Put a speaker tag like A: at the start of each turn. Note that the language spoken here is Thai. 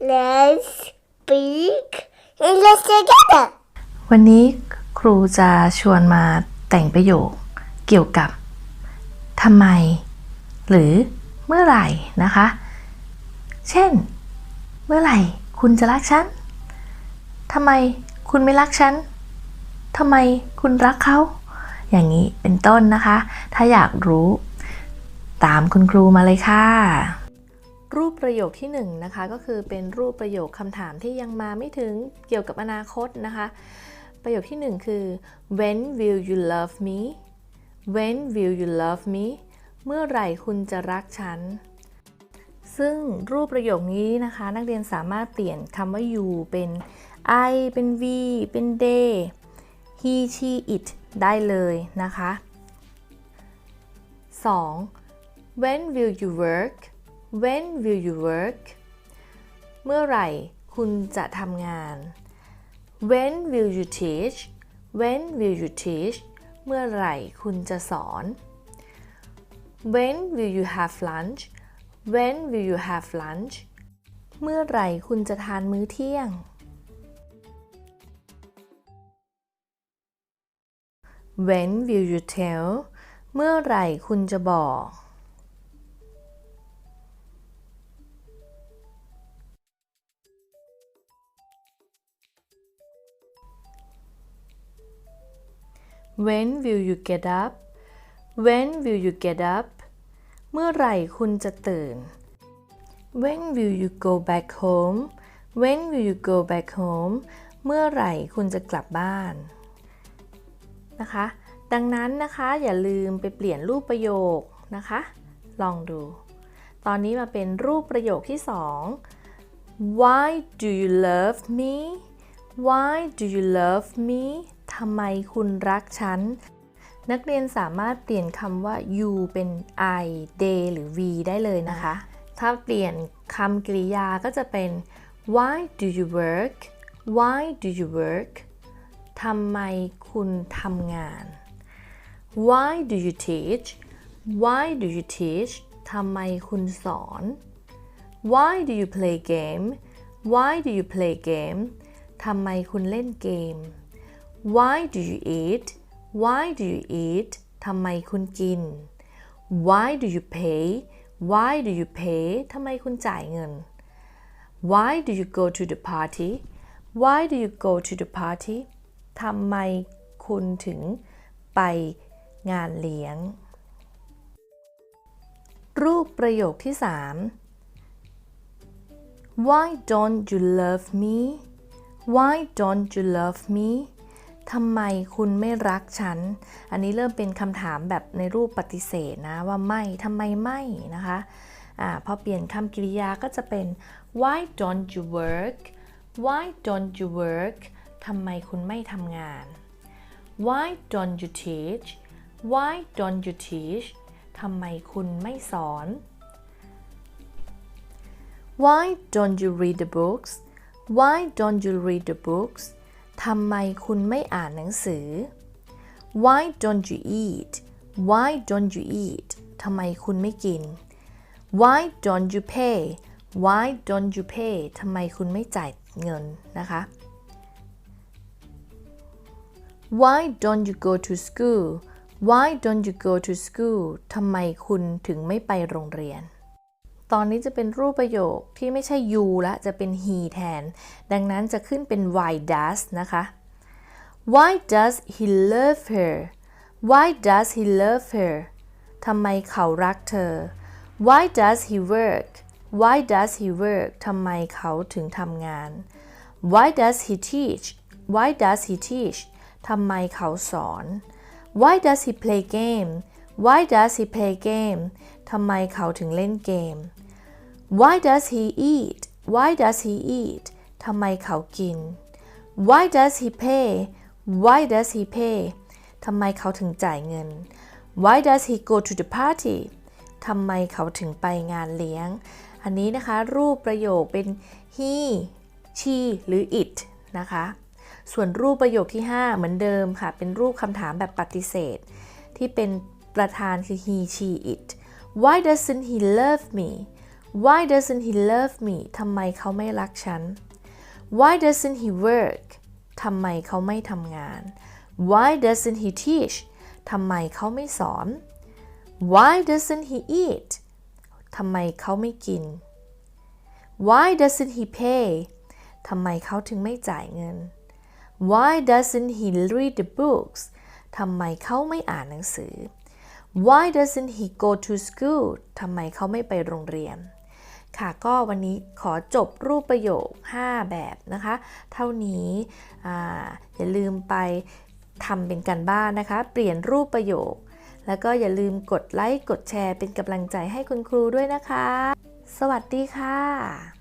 A: Let's speak English together.
B: วันนี้ครูจะชวนมาแต่งประโยคเกี่ยวกับทำไม หรือเมื่อไหร่นะคะ เช่น เมื่อไหร่คุณจะรักฉันทำไมคุณไม่รักฉันทำไมคุณรักเขา อย่างนี้เป็นต้นนะคะ ถ้าอยากรู้ ตามคุณครูมาเลยค่ะ รูปประโยคที่หนึ่งนะคะก็คือเป็นรูปประโยคคำถามที่ยังมาไม่ถึงเกี่ยวกับอนาคตนะคะ ประโยคที่หนึ่งคือ when will you love me when will you love me เมื่อไหร่คุณจะรักฉัน ซึ่งรูปประโยคนี้นะคะ นักเรียนสามารถเปลี่ยนคำว่า you เป็น I เป็น we เป็น they he she it ได้เลยนะคะ 2. when will you work when will you work เมื่อไหร่คุณจะทำงาน when will you teach when will you teach เมื่อไหร่คุณจะสอน when will you have lunch when will you have lunch เมื่อไหร่คุณจะทานมื้อเที่ยง when will you tell เมื่อไหร่คุณจะบอก When will you get up When will you get up เมื่อไหร่คุณจะตื่น When will you go back home When will you go back home เมื่อไหร่คุณจะกลับบ้านนะคะ ดังนั้นนะคะอย่าลืมไปเปลี่ยนรูปประโยคนะคะ ลองดู ตอนนี้มาเป็นรูปประโยคที่สอง Why do you love me Why do you love me ทำไมคุณรักฉัน นักเรียนสามารถเปลี่ยนคำว่า you เป็น I they หรือ we ได้เลยนะคะ ถ้าเปลี่ยนคำกริยาก็จะเป็น Why do you work Why do you work ทำไมคุณทำงาน Why do you teach Why do you teach ทำไมคุณสอน Why do you play game Why do you play game ทำไมคุณเล่นเกม Why do you eat Why do you eat ทำไมคุณกิน Why do you pay Why do you pay ทำไมคุณจ่ายเงิน Why do you go to the party Why do you go to the party ทำไมคุณถึงไปงานเลี้ยง รูปประโยคที่ 3 Why don't you love me Why don't you love me ทำไมคุณไม่รักฉัน อันนี้เริ่มเป็นคำถามแบบในรูปปฏิเสธนะว่าไม่ทำไมไม่นะคะอ่าพอเปลี่ยนคำกริยาก็จะเป็น why don't you work why don't you work ทำไมคุณไม่ทำงาน why don't you teach why don't you teach ทำไมคุณไม่สอน why don't you read the books why don't you read the books ทำไมคุณไม่อ่านหนังสือ why don't you eat why don't you eat ทำไมคุณไม่กิน why don't you pay why don't you pay ทำไมคุณไม่จ่ายเงินนะคะ why don't you go to school why don't you go to school ทำไมคุณถึงไม่ไปโรงเรียน ตอนนี้จะเป็นรูปประโยคที่ไม่ใช่ you ละจะเป็น he แทน ดังนั้นจะขึ้นเป็น why does นะคะ why does he love her why does he love her ทำไมเขารักเธอ why does he work why does he work ทำไมเขาถึงทำงาน why does he teach why does he teach ทำไมเขาสอน why does he play game why does he play game ทำไมเขาถึงเล่นเกม why does he eat why does he eat ทำไมเขากิน why does he pay why does he pay ทำไมเขาถึงจ่ายเงิน why does he go to the party ทำไมเขาถึงไปงานเลี้ยง อันนี้นะคะ รูปประโยคเป็น he she หรือ it นะคะ ส่วนรูปประโยคที่ 5 เหมือนเดิมค่ะ เป็นรูปคำถามแบบปฏิเสธ ที่เป็นประธานคือ he she it why doesn't he love me Why doesn't he love me ทำไมเขาไม่รักฉัน Why doesn't he work ทำไมเขาไม่ทำงาน Why doesn't he teach ทำไมเขาไม่สอน Why doesn't he eat ทำไมเขาไม่กิน Why doesn't he pay ทำไมเขาถึงไม่จ่ายเงิน Why doesn't he read the books ทำไมเขาไม่อ่านหนังสือ Why doesn't he go to school ทำไมเขาไม่ไปโรงเรียน ค่ะก็วันนี้ขอจบรูปประโยค 5 แบบนะคะ เท่านี้ออย่าลืมไปทำเป็นการบ้านนะคะ เปลี่ยนรูปประโยค แล้วก็อย่าลืมกดไลค์ กดแชร์เป็นกำลังใจให้คุณครูด้วยนะคะ สวัสดีค่ะ